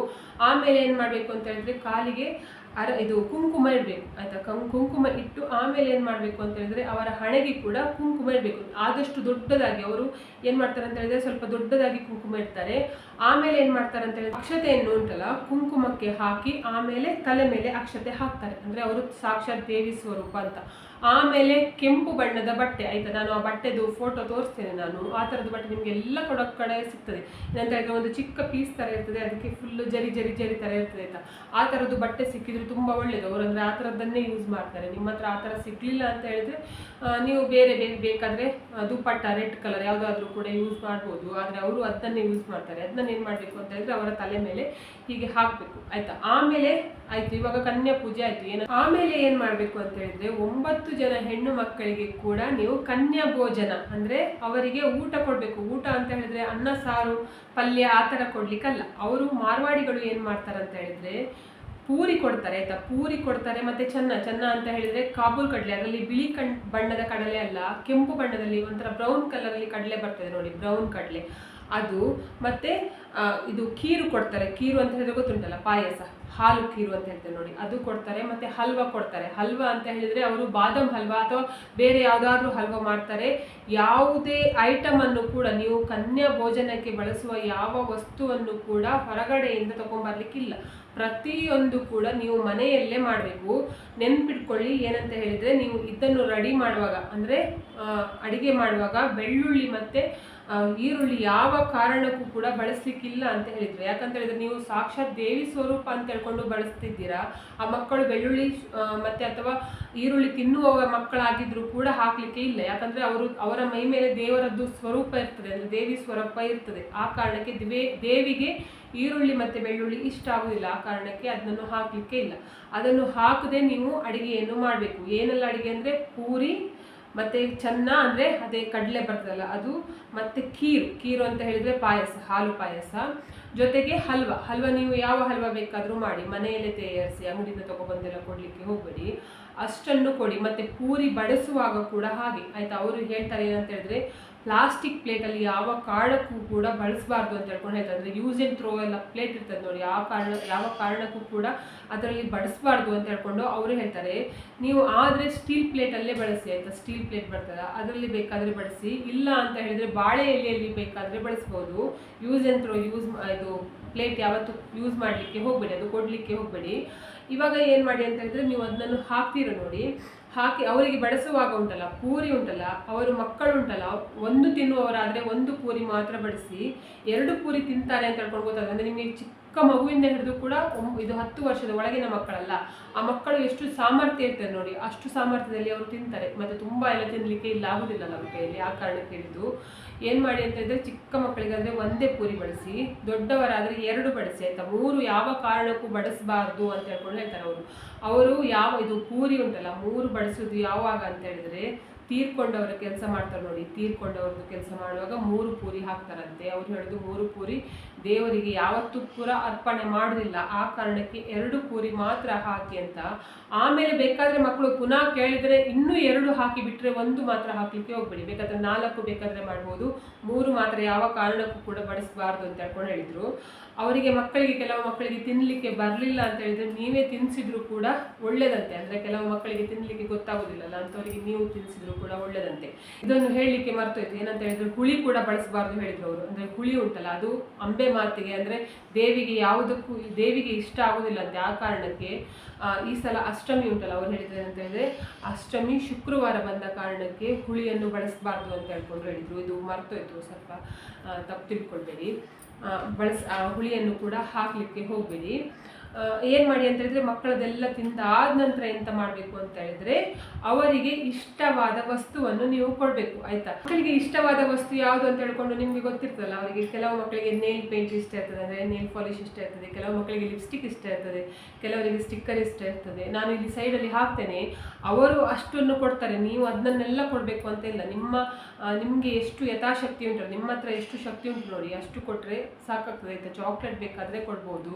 ಆಮೇಲೆ ಏನು ಮಾಡಬೇಕು ಅಂತ ಹೇಳಿದ್ರೆ ಕಾಲಿಗೆ ಅರ, ಇದು ಕುಂಕುಮ ಇಡಬೇಕು, ಆಯ್ತಾ? ಕಂ, ಕುಂಕುಮ ಇಟ್ಟು ಆಮೇಲೆ ಏನು ಮಾಡಬೇಕು ಅಂತ ಹೇಳಿದ್ರೆ ಅವರ ಹಣೆಗೆ ಕೂಡ ಕುಂಕುಮ ಇಡಬೇಕು. ಆದಷ್ಟು ದೊಡ್ಡದಾಗಿ ಅವರು ಏನು ಮಾಡ್ತಾರೆ ಅಂತ ಹೇಳಿದ್ರೆ ಸ್ವಲ್ಪ ದೊಡ್ಡದಾಗಿ ಕುಂಕುಮ ಇಡ್ತಾರೆ. ಆಮೇಲೆ ಏನು ಮಾಡ್ತಾರೆ ಅಂತ ಹೇಳಿದ್ರೆ ಅಕ್ಷತೆಯನ್ನು ಉಂಟಲ್ಲ, ಕುಂಕುಮಕ್ಕೆ ಹಾಕಿ ಆಮೇಲೆ ತಲೆ ಮೇಲೆ ಅಕ್ಷತೆ ಹಾಕ್ತಾರೆ. ಅಂದರೆ ಅವರು ಸಾಕ್ಷಾತ್ ದೇವಿ ಸ್ವರೂಪ ಅಂತ. ಆಮೇಲೆ ಕೆಂಪು ಬಣ್ಣದ ಬಟ್ಟೆ, ಆಯ್ತಾ? ನಾನು ಆ ಬಟ್ಟೆದು ಫೋಟೋ ತೋರಿಸ್ತೇನೆ ನಾನು. ಆ ಥರದ ಬಟ್ಟೆ ನಿಮಗೆ ಎಲ್ಲ ಕೊಡೋ ಕಡೆ ಸಿಗ್ತದೆ. ಏನಂತ ಹೇಳಿದ್ರೆ ಒಂದು ಚಿಕ್ಕ ಪೀಸ್ ಥರ ಇರ್ತದೆ, ಅದಕ್ಕೆ ಫುಲ್ಲು ಜರಿ ಜರಿ ಜರಿ ಥರ ಇರ್ತದೆ, ಆಯ್ತಾ? ಆ ಥರದ್ದು ಬಟ್ಟೆ ಸಿಕ್ಕಿದ್ರೆ ತುಂಬ ಒಳ್ಳೆಯದು ಅವರು ಅಂದರೆ ಆ ಥರದ್ದನ್ನೇ ಯೂಸ್ ಮಾಡ್ತಾರೆ. ನಿಮ್ಮ ಹತ್ರ ಆ ಥರ ಸಿಗಲಿಲ್ಲ ಅಂತ ಹೇಳಿದ್ರೆ ನೀವು ಬೇರೆ ಬೇರೆ ಬೇಕಾದರೆ ದುಪ್ಪಟ್ಟ ರೆಡ್ ಕಲರ್ ಯಾವುದಾದ್ರೂ ಕೂಡ ಯೂಸ್ ಮಾಡ್ಬೋದು. ಆದರೆ ಅವರು ಅದನ್ನೇ ಯೂಸ್ ಮಾಡ್ತಾರೆ. ಅದನ್ನ ಏನು ಮಾಡಬೇಕು ಅಂತ ಹೇಳಿದ್ರೆ ಅವರ ತಲೆ ಮೇಲೆ ಹೀಗೆ ಹಾಕಬೇಕು, ಆಯಿತಾ? ಆಮೇಲೆ ಆಯ್ತು, ಇವಾಗ ಕನ್ಯಾ ಪೂಜೆ ಆಯ್ತು. ಏನು? ಆಮೇಲೆ ಏನ್ ಮಾಡ್ಬೇಕು ಅಂತ ಹೇಳಿದ್ರೆ ಒಂಬತ್ತು ಜನ ಹೆಣ್ಣು ಮಕ್ಕಳಿಗೆ ಕೂಡ ನೀವು ಕನ್ಯಾ ಭೋಜನ, ಅಂದ್ರೆ ಅವರಿಗೆ ಊಟ ಕೊಡಬೇಕು. ಊಟ ಅಂತ ಹೇಳಿದ್ರೆ ಅನ್ನ, ಸಾರು, ಪಲ್ಯ ಆ ಥರ ಕೊಡ್ಲಿಕ್ಕಲ್ಲ. ಅವರು ಮಾರ್ವಾಡಿಗಳು ಏನ್ ಮಾಡ್ತಾರೆ ಅಂತ ಹೇಳಿದ್ರೆ ಪೂರಿ ಕೊಡ್ತಾರೆ, ಆಯ್ತಾ? ಪೂರಿ ಕೊಡ್ತಾರೆ, ಮತ್ತೆ ಚೆನ್ನ ಚೆನ್ನ ಅಂತ ಹೇಳಿದ್ರೆ ಕಾಬೂಲ್ ಕಡಲೆ, ಅದರಲ್ಲಿ ಬಿಳಿ ಕಣ್, ಬಣ್ಣದ ಕಡಲೆ ಅಲ್ಲ, ಕೆಂಪು ಬಣ್ಣದಲ್ಲಿ ಒಂಥರ ಬ್ರೌನ್ ಕಲರಲ್ಲಿ ಕಡಲೆ ಬರ್ತದೆ ನೋಡಿ ಬ್ರೌನ್ ಕಡಲೆ. ಅದು ಮತ್ತೆ ಇದು ಕೀರು ಕೊಡ್ತಾರೆ. ಕೀರು ಅಂತ ಹೇಳಿದ್ರೆ ಗೊತ್ತುಂಟಲ್ಲ, ಪಾಯಸ. ಹಾಲು ಕೀರು ಅಂತ ಹೇಳ್ತಾರೆ ನೋಡಿ. ಅದು ಕೊಡ್ತಾರೆ ಮತ್ತೆ ಹಲ್ವಾ ಕೊಡ್ತಾರೆ. ಹಲ್ವಾ ಅಂತ ಹೇಳಿದ್ರೆ ಅವರು ಬಾದಾಮ್ ಹಲ್ವಾ ಅಥವಾ ಬೇರೆ ಯಾವುದಾದ್ರೂ ಹಲ್ವಾ ಮಾಡ್ತಾರೆ. ಯಾವುದೇ ಐಟಮನ್ನು ಕೂಡ ನೀವು ಕನ್ಯಾ ಭೋಜನಕ್ಕೆ ಬಳಸುವ ಯಾವ ವಸ್ತುವನ್ನು ಕೂಡ ಹೊರಗಡೆಯಿಂದ ತಗೊಂಬರ್ಲಿಕ್ಕಿಲ್ಲ. ಪ್ರತಿಯೊಂದು ಕೂಡ ನೀವು ಮನೆಯಲ್ಲೇ ಮಾಡಬೇಕು. ನೆನ್ಪಿಟ್ಕೊಳ್ಳಿ, ಏನಂತ ಹೇಳಿದ್ರೆ ನೀವು ಇದನ್ನು ರೆಡಿ ಮಾಡುವಾಗ, ಅಂದರೆ ಅಡಿಗೆ ಮಾಡುವಾಗ ಬೆಳ್ಳುಳ್ಳಿ ಮತ್ತೆ ಈರುಳ್ಳಿ ಯಾವ ಕಾರಣಕ್ಕೂ ಕೂಡ ಬಳಸ್ಲಿಕ್ಕಿಲ್ಲ ಅಂತ ಹೇಳಿದ್ರು. ಯಾಕಂತ ಹೇಳಿದ್ರೆ ನೀವು ಸಾಕ್ಷಾತ್ ದೇವಿ ಸ್ವರೂಪ ಅಂತ ಹೇಳ್ಕೊಂಡು ಬಳಸ್ತಿದ್ದೀರಾ. ಆ ಮಕ್ಕಳು ಬೆಳ್ಳುಳ್ಳಿ ಮತ್ತು ಅಥವಾ ಈರುಳ್ಳಿ ತಿನ್ನುವ ಮಕ್ಕಳಾಗಿದ್ರು ಕೂಡ ಹಾಕಲಿಕ್ಕೆ ಇಲ್ಲ. ಯಾಕಂದ್ರೆ ಅವರು, ಅವರ ಮೈ ಮೇಲೆ ದೇವರದ್ದು ಸ್ವರೂಪ ಇರ್ತದೆ, ಅಂದ್ರೆ ದೇವಿ ಸ್ವರೂಪ ಇರ್ತದೆ. ಆ ಕಾರಣಕ್ಕೆ ದಿವೇ, ದೇವಿಗೆ ಈರುಳ್ಳಿ ಮತ್ತೆ ಬೆಳ್ಳುಳ್ಳಿ ಇಷ್ಟ ಆಗುವುದಿಲ್ಲ ಆ ಕಾರಣಕ್ಕೆ ಅದನ್ನು ಹಾಕ್ಲಿಕ್ಕೆ ಇಲ್ಲ. ಅದನ್ನು ಹಾಕದೆ ನೀವು ಅಡುಗೆಯನ್ನು ಮಾಡಬೇಕು. ಏನೆಲ್ಲ ಅಡುಗೆ ಅಂದ್ರೆ ಪೂರಿ ಮತ್ತೆ ಚೆನ್ನ ಅಂದ್ರೆ ಅದೇ ಕಡಲೆ ಬರ್ತದಲ್ಲ, ಅದು ಮತ್ತೆ ಖೀರು. ಖೀರು ಅಂತ ಹೇಳಿದ್ರೆ ಪಾಯಸ, ಹಾಲು ಪಾಯಸ. ಜೊತೆಗೆ ಹಲ್ವ. ಹಲ್ವ ನೀವು ಯಾವ ಹಲ್ವ ಬೇಕಾದರೂ ಮಾಡಿ. ಮನೆಯಲ್ಲೇ ತಯಾರಿಸಿ, ಅಂಗಡಿಯಿಂದ ತೊಗೊಬಂದೆಲ್ಲ ಕೊಡ್ಲಿಕ್ಕೆ ಹೋಗಬೇಡಿ. ಅಷ್ಟನ್ನು ಕೊಡಿ. ಮತ್ತೆ ಪೂರಿ ಬಡಿಸುವಾಗ ಕೂಡ ಹಾಗೆ. ಆಯಿತಾ? ಅವರು ಹೇಳ್ತಾರೆ ಏನಂತ ಹೇಳಿದ್ರೆ ಪ್ಲಾಸ್ಟಿಕ್ ಪ್ಲೇಟಲ್ಲಿ ಯಾವ ಕಾರಣಕ್ಕೂ ಕೂಡ ಬಳಸಬಾರ್ದು ಅಂತ ಹೇಳ್ಕೊಂಡು ಹೇಳ್ತಾರೆ ಅಂದರೆ ಯೂಸ್ ಆ್ಯಂಡ್ ಥ್ರೋ ಎಲ್ಲ ಪ್ಲೇಟ್ ಇರ್ತದೆ ನೋಡಿ, ಯಾವ ಕಾರಣ, ಯಾವ ಕಾರಣಕ್ಕೂ ಕೂಡ ಅದರಲ್ಲಿ ಬಡಿಸಬಾರ್ದು ಅಂತ ಹೇಳ್ಕೊಂಡು ಅವರು ಹೇಳ್ತಾರೆ. ನೀವು ಆದರೆ ಸ್ಟೀಲ್ ಪ್ಲೇಟಲ್ಲೇ ಬಳಸಿ ಆಯಿತಾ? ಸ್ಟೀಲ್ ಪ್ಲೇಟ್ ಬರ್ತದ? ಅದರಲ್ಲಿ ಬೇಕಾದರೆ ಬಳಸಿ, ಇಲ್ಲ ಅಂತ ಹೇಳಿದರೆ ಬಾಳೆ ಎಲೆಯಲ್ಲಿ ಬೇಕಾದರೆ ಬಳಸ್ಬೋದು. ಯೂಸ್ ಆ್ಯಂಡ್ ಥ್ರೋ ಯೂಸ್ ಇದು ಪ್ಲೇಟ್ ಯಾವತ್ತು ಯೂಸ್ ಮಾಡಲಿಕ್ಕೆ ಹೋಗಬೇಡಿ, ಅದು ಕೊಡಲಿಕ್ಕೆ ಹೋಗಬೇಡಿ. ಇವಾಗ ಏನು ಮಾಡಿ ಅಂತ ಹೇಳಿದ್ರೆ ನೀವು ಅದನ್ನು ಹಾಕ್ತೀರ ನೋಡಿ? ಹಾಕಿ ಅವರಿಗೆ ಬಡಿಸುವಾಗ ಉಂಟಲ್ಲ, ಪೂರಿ ಉಂಟಲ್ಲ, ಅವರು ಮಕ್ಕಳುಂಟಲ್ಲ ಒಂದು ತಿನ್ನುವವರಾದರೆ ಒಂದು ಪೂರಿ ಮಾತ್ರ ಬಡಿಸಿ ಎರಡು ಪೂರಿ ತಿಂತಾರೆ ಅಂತ ಹೇಳ್ಕೊಂಡು ಗೊತ್ತಾಗ ಅಂದರೆ ನಿಮಗೆ ಚಿಕ್ಕ ಮಗುವಿಂದ ಹಿಡಿದು ಕೂಡ ಇದು ಹತ್ತು ವರ್ಷದ ಒಳಗಿನ ಮಕ್ಕಳಲ್ಲ. ಆ ಮಕ್ಕಳು ಎಷ್ಟು ಸಾಮರ್ಥ್ಯ ಇರ್ತಾರೆ ನೋಡಿ, ಅಷ್ಟು ಸಾಮರ್ಥ್ಯದಲ್ಲಿ ಅವರು ತಿಂತಾರೆ. ಮತ್ತು ತುಂಬ ಎಲ್ಲ ತಿನ್ನಲಿಕ್ಕೆ ಇಲ್ಲ ಆಗುದಿಲ್ಲ ನಮ್ಮ ಕೈಯಲ್ಲಿ ಆ ಕಾರಣಕ್ಕೆ ಹಿಡಿದು ಏನು ಮಾಡಿ ಅಂತ ಹೇಳಿದ್ರೆ ಚಿಕ್ಕ ಮಕ್ಕಳಿಗಾದ್ರೆ ಒಂದೇ ಪೂರಿ ಬಳಸಿ ದೊಡ್ಡವರಾದರೆ ಎರಡು ಬಡಿಸಿ, ಆಯ್ತಾ? ಮೂರು ಯಾವ ಕಾರಣಕ್ಕೂ ಬಡಿಸಬಾರ್ದು ಅಂತ ಹೇಳ್ಕೊಂಡು ಹೇಳ್ತಾರೆ ಅವರು. ಅವರು ಯಾವ, ಇದು ಪೂರಿ ಉಂಟಲ್ಲ, ಮೂರು ಬಡಿಸೋದು ಯಾವಾಗ ಅಂತ ಹೇಳಿದ್ರೆ ತೀರ್ಕೊಂಡವರ ಕೆಲಸ ಮಾಡ್ತಾರೆ ನೋಡಿ ತೀರ್ಕೊಂಡವ್ರದ್ದು ಕೆಲಸ ಮಾಡುವಾಗ ಮೂರು ಪೂರಿ ಹಾಕ್ತಾರಂತೆ. ಅವ್ರು ಹೇಳಿದ್ರು ಮೂರು ಪೂರಿ ದೇವರಿಗೆ ಯಾವತ್ತೂ ಕೂಡ ಅರ್ಪಣೆ ಮಾಡಲಿಲ್ಲ. ಆ ಕಾರಣಕ್ಕೆ ಎರಡು ಪೂರಿ ಮಾತ್ರ ಹಾಕಿ ಅಂತ. ಆಮೇಲೆ ಬೇಕಾದ್ರೆ ಮಕ್ಕಳು ಪುನಃ ಕೇಳಿದರೆ ಇನ್ನೂ ಎರಡು ಹಾಕಿ ಬಿಟ್ಟರೆ ಒಂದು ಮಾತ್ರ ಹಾಕಲಿಕ್ಕೆ ಹೋಗ್ಬೇಡಿ. ಬೇಕಾದ್ರೆ ನಾಲ್ಕು ಬೇಕಾದ್ರೆ ಮಾಡ್ಬೋದು. ಮೂರು ಮಾತ್ರ ಯಾವ ಕಾರಣಕ್ಕೂ ಕೂಡ ಬಡಿಸಬಾರ್ದು ಅಂತ ಹೇಳ್ಕೊಂಡು ಹೇಳಿದ್ರು. ಅವರಿಗೆ ಮಕ್ಕಳಿಗೆ ಕೆಲವು ಮಕ್ಕಳಿಗೆ ತಿನ್ನಲಿಕ್ಕೆ ಬರಲಿಲ್ಲ ಅಂತ ಹೇಳಿದ್ರೆ ನೀವೇ ತಿನ್ನಿಸಿದ್ರು ಕೂಡ ಒಳ್ಳೆಯದಂತೆ ಅಂದರೆ ಕೆಲವು ಮಕ್ಕಳಿಗೆ ತಿನ್ನಲಿಕ್ಕೆ ಗೊತ್ತಾಗೋದಿಲ್ಲಲ್ಲ, ಅಂಥವರಿಗೆ ನೀವು ತಿನ್ನಿಸಿದ್ರು ಕೂಡ ಒಳ್ಳೆಯದಂತೆ ಇದನ್ನು ಹೇಳಲಿಕ್ಕೆ ಮರ್ತೋಯ್ತು. ಏನಂತ ಹೇಳಿದ್ರೆ ಹುಳಿ ಕೂಡ ಬಳಸಬಾರ್ದು ಹೇಳಿದ್ರು ಅವರು. ಅಂದರೆ ಹುಳಿ ಉಂಟಲ್ಲ, ಅದು ಅಂಬೆ ಮಾತಿಗೆ, ಅಂದರೆ ದೇವಿಗೆ ಯಾವುದಕ್ಕೂ, ದೇವಿಗೆ ಇಷ್ಟ ಆಗೋದಿಲ್ಲ ಅಂತೆ ಆ ಕಾರಣಕ್ಕೆ ಈ ಸಲ ಅಷ್ಟಮಿ ಉಂಟಲ್ಲ ಅವ್ರು ಹೇಳಿದ್ರೆ ಅಂತ ಹೇಳಿದ್ರೆ, ಅಷ್ಟಮಿ ಶುಕ್ರವಾರ ಬಂದ ಕಾರಣಕ್ಕೆ ಹುಳಿಯನ್ನು ಬಳಸಬಾರ್ದು ಅಂತ ಹೇಳ್ಕೊಂಡು ಹೇಳಿದರು. ಇದು ಮರ್ತೋಯ್ತು ಸ್ವಲ್ಪ ತಪ್ಪು ತಿಳ್ಕೊಳ್ಬೇಡಿ. ಬಳಸ್ ಹುಳಿಯನ್ನು ಕೂಡ ಹಾಕಲಿಕ್ಕೆ ಹೋಗಬೇಡಿ. ಏನು ಮಾಡಿ ಅಂತ ಹೇಳಿದ್ರೆ ಮಕ್ಕಳದೆಲ್ಲ ತಿಂದಾದ ನಂತರ ಎಂತ ಮಾಡಬೇಕು ಅಂತ ಹೇಳಿದ್ರೆ ಅವರಿಗೆ ಇಷ್ಟವಾದ ವಸ್ತುವನ್ನು ನೀವು ಕೊಡಬೇಕು, ಆಯ್ತಾ? ಮಕ್ಕಳಿಗೆ ಇಷ್ಟವಾದ ವಸ್ತು ಯಾವುದು ಅಂತ ಹೇಳ್ಕೊಂಡು ನಿಮಗೆ ಗೊತ್ತಿರ್ತದಲ್ಲ, ಅವರಿಗೆ ಕೆಲವು ಮಕ್ಕಳಿಗೆ ನೇಲ್ ಪೇಂಟ್ ಇಷ್ಟ ಇರ್ತದೆ, ಅಂದರೆ ನೇಲ್ ಪಾಲಿಶ್ ಇಷ್ಟ ಇರ್ತದೆ, ಕೆಲವು ಮಕ್ಕಳಿಗೆ ಲಿಪ್ಸ್ಟಿಕ್ ಇಷ್ಟ ಇರ್ತದೆ, ಕೆಲವರಿಗೆ ಸ್ಟಿಕ್ಕರ್ ಇಷ್ಟ ಇರ್ತದೆ. ನಾನು ಇಲ್ಲಿ ಸೈಡಲ್ಲಿ ಹಾಕ್ತೇನೆ, ಅವರು ಅಷ್ಟನ್ನು ಕೊಡ್ತಾರೆ, ನೀವು ಅದನ್ನೆಲ್ಲ ಕೊಡಬೇಕು ಅಂತ ಇಲ್ಲ. ನಿಮ್ಮ ನಿಮಗೆ ಎಷ್ಟು ಯಥಾಶಕ್ತಿ ಉಂಟು, ನಿಮ್ಮ ಹತ್ರ ಎಷ್ಟು ಶಕ್ತಿ ಉಂಟು ನೋಡಿ, ಅಷ್ಟು ಕೊಟ್ಟರೆ ಸಾಕಾಗ್ತದೆ, ಆಯ್ತಾ? ಚಾಕ್ಲೇಟ್ ಬೇಕಾದರೆ ಕೊಡ್ಬೋದು,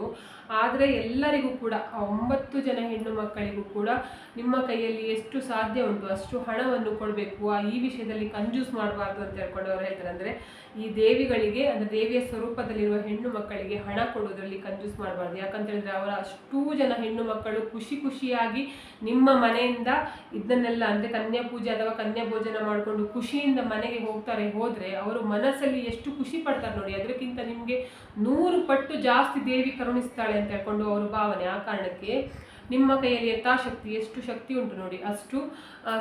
ಆದರೆ ಎಲ್ಲರಿಗೂ ಕೂಡ ಒಂಬತ್ತು ಜನ ಹೆಣ್ಣು ಮಕ್ಕಳಿಗೂ ಕೂಡ ನಿಮ್ಮ ಕೈಯಲ್ಲಿ ಎಷ್ಟು ಸಾಧ್ಯ ಉಂಟು, ಅಷ್ಟು ಹಣವನ್ನು ಕೊಡಬೇಕು, ಆ ಈ ವಿಷಯದಲ್ಲಿ ಕಂಜೂಸ್ ಮಾಡಬಾರ್ದು ಅಂತ ಹೇಳ್ಕೊಂಡು ಅವ್ರು ಹೇಳ್ತಾರೆ. ಅಂದರೆ ಈ ದೇವಿಗಳಿಗೆ, ಅಂದರೆ ದೇವಿಯ ಸ್ವರೂಪದಲ್ಲಿರುವ ಹೆಣ್ಣು ಮಕ್ಕಳಿಗೆ ಹಣ ಕೊಡೋದ್ರಲ್ಲಿ ಕಂಜೂಸ್ ಮಾಡಬಾರ್ದು. ಯಾಕಂತ ಹೇಳಿದ್ರೆ ಅವರ ಅಷ್ಟೂ ಜನ ಹೆಣ್ಣು ಮಕ್ಕಳು ಖುಷಿ ಖುಷಿಯಾಗಿ ನಿಮ್ಮ ಮನೆಯಿಂದ ಇದನ್ನೆಲ್ಲ ಅಂದರೆ ಕನ್ಯಾ ಪೂಜೆ ಅಥವಾ ಕನ್ಯಾ ಭೋಜನ ಮಾಡಿಕೊಂಡು ಖುಷಿಯಿಂದ ಮನೆಗೆ ಹೋಗ್ತಾರೆ ಹೋದರೆ ಅವರು ಮನಸ್ಸಲ್ಲಿ ಎಷ್ಟು ಖುಷಿ ಪಡ್ತಾರೆ ನೋಡಿ. ಅದಕ್ಕಿಂತ ನಿಮಗೆ ನೂರು ಪಟ್ಟು ಜಾಸ್ತಿ ದೇವಿ ಕರುಣಿಸ್ತಾಳೆ ಅಂತ ಹೇಳ್ಕೊಂಡು ಅವರು ಭಾವನೆ ಆ ಕಾರಣಕ್ಕೆ ನಿಮ್ಮ ಕೈಯಲ್ಲಿ ಯಥಾಶಕ್ತಿ ಎಷ್ಟು ಶಕ್ತಿ ಉಂಟು ನೋಡಿ. ಅಷ್ಟು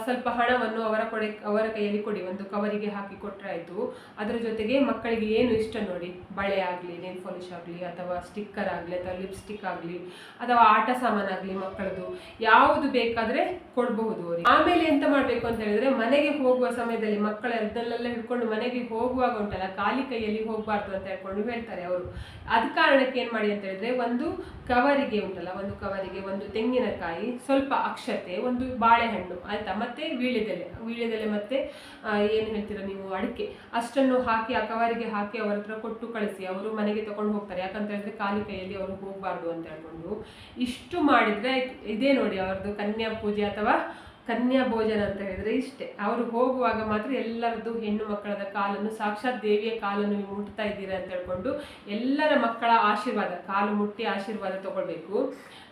ಸ್ವಲ್ಪ ಹಣವನ್ನು ಅವರ ಕೊಡೆ, ಅವರ ಕೈಯಲ್ಲಿ ಕೊಡಿ. ಒಂದು ಕವರಿಗೆ ಹಾಕಿ ಕೊಟ್ಟರೆ ಆಯಿತು ಅದರ ಜೊತೆಗೆ ಮಕ್ಕಳಿಗೆ ಏನು ಇಷ್ಟ ನೋಡಿ. ಬಳೆ ಆಗಲಿ ನೇಲ್ ಪಾಲಿಶ್ ಆಗಲಿ, ಅಥವಾ ಸ್ಟಿಕ್ಕರ್ ಆಗಲಿ, ಅಥವಾ ಲಿಪ್ಸ್ಟಿಕ್ ಆಗಲಿ, ಅಥವಾ ಆಟ ಸಾಮಾನಾಗಲಿ ಮಕ್ಕಳದು. ಯಾವುದು ಬೇಕಾದರೆ ಕೊಡಬಹುದು ಅವರಿಗೆ. ಆಮೇಲೆ ಎಂತ ಮಾಡಬೇಕು ಅಂತ ಹೇಳಿದ್ರೆ, ಮನೆಗೆ ಹೋಗುವ ಸಮಯದಲ್ಲಿ ಮಕ್ಕಳ ಅದನ್ನೆಲ್ಲ ಹಿಡ್ಕೊಂಡು ಮನೆಗೆ ಹೋಗುವಾಗ ಉಂಟಲ್ಲ, ಖಾಲಿ ಕೈಯಲ್ಲಿ ಹೋಗಬಾರ್ದು ಅಂತ ಹೇಳ್ಕೊಂಡು ಹೇಳ್ತಾರೆ ಅವರು. ಅದ ಕಾರಣಕ್ಕೆ ಏನು ಮಾಡಿ ಅಂತ ಹೇಳಿದ್ರೆ, ಒಂದು ಕವರಿಗೆ ಉಂಟಲ್ಲ, ಒಂದು ಕವರಿಗೆ ಒಂದು ತೆಂಗಿನಕಾಯಿ, ಸ್ವಲ್ಪ ಅಕ್ಷತೆ, ಒಂದು ಬಾಳೆಹಣ್ಣು, ಆಯ್ತಾ? ಮತ್ತೆ ವೀಳ್ಯದೆಲೆ. ವೀಳ್ಯದೆಲೆ ಮತ್ತೆ ಏನು ಹೇಳ್ತೀರಾ ನೀವು? ಅಡಿಕೆ. ಅಷ್ಟನ್ನು ಹಾಕಿ, ಆ ಹಾಕಿ ಅವರ ಹತ್ರ ಕೊಟ್ಟು ಕಳಿಸಿ. ಅವರು ಮನೆಗೆ ತಗೊಂಡು ಹೋಗ್ತಾರೆ. ಯಾಕಂತ ಹೇಳಿದ್ರೆ ಖಾಲಿ ಕೈಯಲ್ಲಿ ಅವರು ಹೋಗಬಾರ್ದು ಅಂತ ಹೇಳ್ಕೊಂಡು. ಇಷ್ಟು ಮಾಡಿದ್ರೆ ಇದೇ ನೋಡಿ ಅವ್ರದ್ದು ಕನ್ಯಾ ಪೂಜೆ ಅಥವಾ ಕನ್ಯಾ ಭೋಜನ ಅಂತ ಹೇಳಿದ್ರೆ ಇಷ್ಟೇ. ಅವರು ಹೋಗುವಾಗ ಮಾತ್ರ ಎಲ್ಲರದ್ದು ಹೆಣ್ಣು ಮಕ್ಕಳದ ಕಾಲನ್ನು, ಸಾಕ್ಷಾತ್ ದೇವಿಯ ಕಾಲನ್ನು ನೀವು ಮುಟ್ತಾ ಇದ್ದೀರಾ ಅಂತ ಹೇಳ್ಕೊಂಡು ಎಲ್ಲರ ಮಕ್ಕಳ ಆಶೀರ್ವಾದ, ಕಾಲು ಮುಟ್ಟಿ ಆಶೀರ್ವಾದ ತಗೊಳ್ಬೇಕು.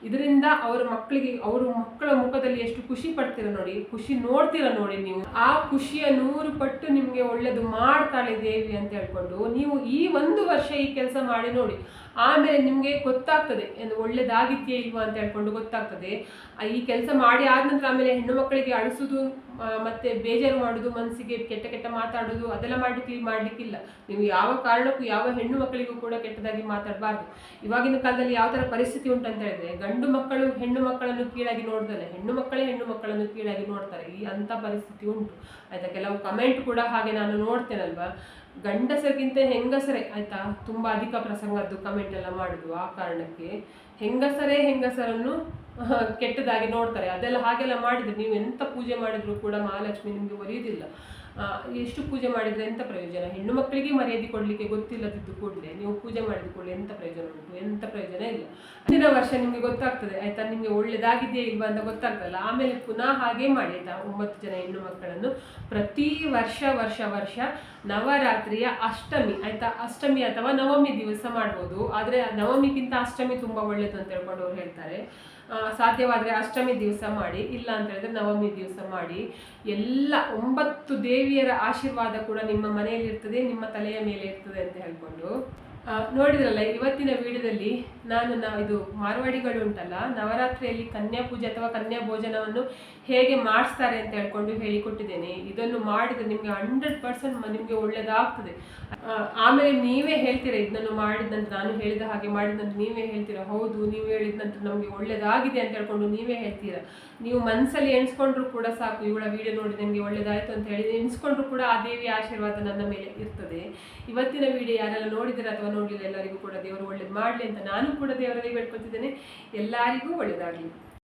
ಇದರಿಂದ ಅವರ ಮಕ್ಕಳಿಗೆ, ಅವರು ಮಕ್ಕಳ ಮುಖದಲ್ಲಿ ಎಷ್ಟು ಖುಷಿ ಪಡ್ತೀರ ನೋಡಿ, ಖುಷಿ ನೋಡ್ತೀರ ನೋಡಿ ನೀವು. ಆ ಖುಷಿಯ ನೂರು ಪಟ್ಟು ನಿಮಗೆ ಒಳ್ಳೇದು ಮಾಡ್ತಾಳೆ ದೇವಿ ಅಂತ ಹೇಳ್ಕೊಂಡು ನೀವು ಈ ಒಂದು ವರ್ಷ ಈ ಕೆಲಸ ಮಾಡಿ ನೋಡಿ. ಆಮೇಲೆ ನಿಮಗೆ ಗೊತ್ತಾಗ್ತದೆ ಏನು ಒಳ್ಳೇದಾಗಿದೆಯೇ ಇಲ್ವಾ? ಅಂತ ಹೇಳ್ಕೊಂಡು ಗೊತ್ತಾಗ್ತದೆ. ಈ ಕೆಲಸ ಮಾಡಿ ಆದ ನಂತರ ಆಮೇಲೆ ಹೆಣ್ಣು ಮಕ್ಕಳಿಗೆ ಅಳಿಸೋದು ಮತ್ತೆ ಬೇಜಾರು ಮಾಡೋದು ಮನಸ್ಸಿಗೆ ಕೆಟ್ಟ ಕೆಟ್ಟ ಮಾತಾಡೋದು, ಅದೆಲ್ಲ ಮಾಡ್ಲಿಕ್ಕೆ ಮಾಡ್ಲಿಕ್ಕಿಲ್ಲ. ನೀವು ಯಾವ ಕಾರಣಕ್ಕೂ ಯಾವ ಹೆಣ್ಣು ಮಕ್ಕಳಿಗೂ ಕೂಡ ಕೆಟ್ಟದಾಗಿ ಮಾತಾಡಬಾರ್ದು. ಇವಾಗಿನ ಕಾಲದಲ್ಲಿ ಯಾವ ಥರ ಪರಿಸ್ಥಿತಿ ಉಂಟಂತ ಹೇಳಿದ್ರೆ ಗಂಡು ಮಕ್ಕಳು ಹೆಣ್ಣು ಮಕ್ಕಳನ್ನು ಕೀಳಾಗಿ ನೋಡ್ತಾರೆ. ಹೆಣ್ಣು ಮಕ್ಕಳೇ ಹೆಣ್ಣು ಮಕ್ಕಳನ್ನು ಕೀಳಾಗಿ ನೋಡ್ತಾರೆ. ಈ ಅಂಥ ಪರಿಸ್ಥಿತಿ ಉಂಟು. ಆಯ್ತಾ? ಕೆಲವು ಕಮೆಂಟ್ ಕೂಡ ಹಾಗೆ ನಾನು ನೋಡ್ತೇನಲ್ವಾ? ಗಂಡಸರಿಗಿಂತ ಹೆಂಗಸರೇ, ಆಯ್ತಾ? ತುಂಬ ಅಧಿಕ ಪ್ರಸಂಗದ್ದು ಕಮೆಂಟ್ ಎಲ್ಲ ಮಾಡುದು ಆ ಕಾರಣಕ್ಕೆ. ಹೆಂಗಸರೇ ಹೆಂಗಸರನ್ನು ಕೆಟ್ಟದಾಗಿ ನೋಡ್ತಾರೆ. ಅದೆಲ್ಲ ಹಾಗೆಲ್ಲ ಮಾಡಿದರೆ ನೀವು ಎಂತ ಪೂಜೆ ಮಾಡಿದ್ರು ಕೂಡ ಮಹಾಲಕ್ಷ್ಮಿ ನಿಮಗೆ ಒಲಿಯುವುದಿಲ್ಲ ಎಷ್ಟು ಪೂಜೆ ಮಾಡಿದ್ರೆ ಎಂಥ ಪ್ರಯೋಜನ? ಹೆಣ್ಣು ಮಕ್ಕಳಿಗೆ ಮರ್ಯಾದೆ ಕೊಡಲಿಕ್ಕೆ ಗೊತ್ತಿಲ್ಲದಿದ್ದು ಕೂಡಲೇ ನೀವು ಪೂಜೆ ಮಾಡಿದ ಕೂಡಲೇ ಎಂತ ಪ್ರಯೋಜನ ಉಂಟು? ಎಂಥ ಪ್ರಯೋಜನ ಇಲ್ಲ. ಮುಂದಿನ ವರ್ಷ ನಿಮಗೆ ಗೊತ್ತಾಗ್ತದೆ, ಆಯಿತಾ? ನಿಮಗೆ ಒಳ್ಳೆಯದಾಗಿದೆಯೇ ಇಲ್ವಾ ಅಂತ ಗೊತ್ತಾಗ್ತಲ್ಲ. ಆಮೇಲೆ ಪುನಃ ಹಾಗೆ ಮಾಡಿ, ಆಯಿತಾ? ಒಂಬತ್ತು ಜನ ಹೆಣ್ಣು ಮಕ್ಕಳನ್ನು ಪ್ರತಿ ವರ್ಷ ವರ್ಷ ವರ್ಷ ನವರಾತ್ರಿಯ ಅಷ್ಟಮಿ, ಆಯಿತಾ? ಅಷ್ಟಮಿ ಅಥವಾ ನವಮಿ ದಿವಸ ಮಾಡ್ಬೋದು. ಆದರೆ ನವಮಿಗಿಂತ ಅಷ್ಟಮಿ ತುಂಬ ಒಳ್ಳೆಯದು ಅಂತ ಹೇಳ್ಕೊಂಡು ಅವ್ರು ಹೇಳ್ತಾರೆ. ಸಾಧ್ಯವಾದರೆ ಅಷ್ಟಮಿ ದಿವಸ ಮಾಡಿ, ಇಲ್ಲ ಅಂತ ಹೇಳಿದ್ರೆ ನವಮಿ ದಿವಸ ಮಾಡಿ. ಎಲ್ಲ ಒಂಬತ್ತು ದೇವಿಯರ ಆಶೀರ್ವಾದ ಕೂಡ ನಿಮ್ಮ ಮನೆಯಲ್ಲಿ ಇರ್ತದೆ ನಿಮ್ಮ ತಲೆಯ ಮೇಲೆ ಇರ್ತದೆ ಅಂತ ಹೇಳ್ಕೊಂಡು. ನೋಡಿದ್ರಲ್ಲ, ಇವತ್ತಿನ ವಿಡಿಯೋದಲ್ಲಿ ನಾನು ನಾ ಇದು ಮಾರ್ವಾಡಿಗಳು ಉಂಟಲ್ಲ, ನವರಾತ್ರಿಯಲ್ಲಿ ಕನ್ಯಾ ಪೂಜೆ ಅಥವಾ ಕನ್ಯಾ ಭೋಜನವನ್ನು ಹೇಗೆ ಮಾಡಿಸ್ತಾರೆ ಅಂತ ಹೇಳ್ಕೊಂಡು ಹೇಳಿಕೊಟ್ಟಿದ್ದೇನೆ. ಇದನ್ನು ಮಾಡಿದ್ರೆ ನಿಮಗೆ ಹಂಡ್ರೆಡ್ ಪರ್ಸೆಂಟ್ ನಿಮಗೆ ಒಳ್ಳೇದಾಗ್ತದೆ. ಆಮೇಲೆ ನೀವೇ ಹೇಳ್ತೀರಾ, ಇದನ್ನು ಮಾಡಿದ ನಾನು ಹೇಳಿದ ಹಾಗೆ ಮಾಡಿದ ನೀವೇ ಹೇಳ್ತೀರಾ? ಹೌದು, ನೀವು ಹೇಳಿದ ನಮಗೆ ಒಳ್ಳೇದಾಗಿದೆ ಅಂತ ಹೇಳ್ಕೊಂಡು ನೀವೇ ಹೇಳ್ತೀರಾ? ನೀವು ಮನಸ್ಸಲ್ಲಿ ಎಣಿಸ್ಕೊಂಡ್ರು ಕೂಡ ಸಾಕು, ಇವಳ ವಿಡಿಯೋ ನೋಡಿ ನಿಮಗೆ ಒಳ್ಳೇದಾಯ್ತು ಅಂತ ಹೇಳಿ ಎಣಿಸ್ಕೊಂಡ್ರು ಕೂಡ ಆ ದೇವಿಯ ಆಶೀರ್ವಾದ ನನ್ನ ಮೇಲೆ ಇರ್ತದೆ. ಇವತ್ತಿನ ವಿಡಿಯೋ ಯಾರೆಲ್ಲ ನೋಡಿದಿರ ಅಥವಾ ನೋಡಲಿಲ್ಲ ಎಲ್ಲರಿಗೂ ಕೂಡ ದೇವರು ಒಳ್ಳೇದು ಮಾಡಲಿ ಅಂತ ನಾನು ಕೂಡ ದೇವರಲ್ಲಿ ಬೇಡ್ಕೊತಿದ್ದೇನೆ ಎಲ್ಲರಿಗೂ ಒಳ್ಳೇದಾಗಲಿ.